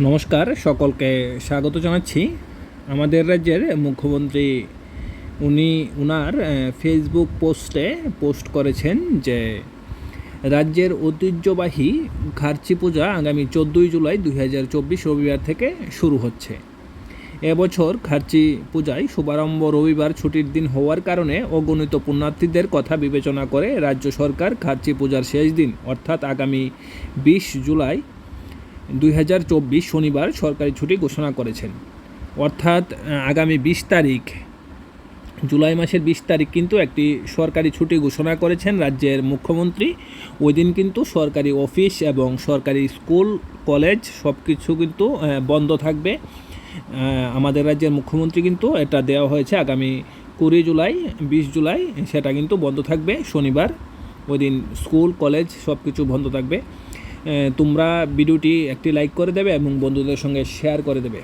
নমস্কার, সকলকে স্বাগত জানাচ্ছি। আমাদের রাজ্যের মুখ্যমন্ত্রী, উনি উনার ফেসবুক পোস্টে পোস্ট করেছেন যে, রাজ্যের ঐতিহ্যবাহী খার্চি পূজা আগামী চোদ্দোই জুলাই দুই চব্বিশ রবিবার থেকে শুরু হচ্ছে। এবছর খার্চি পূজায় শুভারম্ভ রবিবার ছুটির দিন হওয়ার কারণে অগণিত পুণ্যার্থীদের কথা বিবেচনা করে রাজ্য সরকার খার্চি পূজার শেষ দিন, অর্থাৎ আগামী বিশ জুলাই দুই হাজার চব্বিশ শনিবার সরকারি ছুটি ঘোষণা করেছেন। অর্থাৎ আগামী বিশ তারিখ, জুলাই মাসের বিশ তারিখ কিন্তু একটি সরকারি ছুটি ঘোষণা করেছেন রাজ্যের মুখ্যমন্ত্রী। ওই দিন কিন্তু সরকারি অফিস এবং সরকারি স্কুল, কলেজ সব কিছু কিন্তু বন্ধ থাকবে। আমাদের রাজ্যের মুখ্যমন্ত্রী কিন্তু এটা দেওয়া হয়েছে আগামী কুড়ি জুলাই, বিশ জুলাই, সেটা কিন্তু বন্ধ থাকবে শনিবার। ওই দিন স্কুল, কলেজ সব কিছু বন্ধ থাকবে। তোমরা ভিডিওটি একটি লাইক করে দেবে এবং বন্ধুদের সঙ্গে শেয়ার করে দেবে।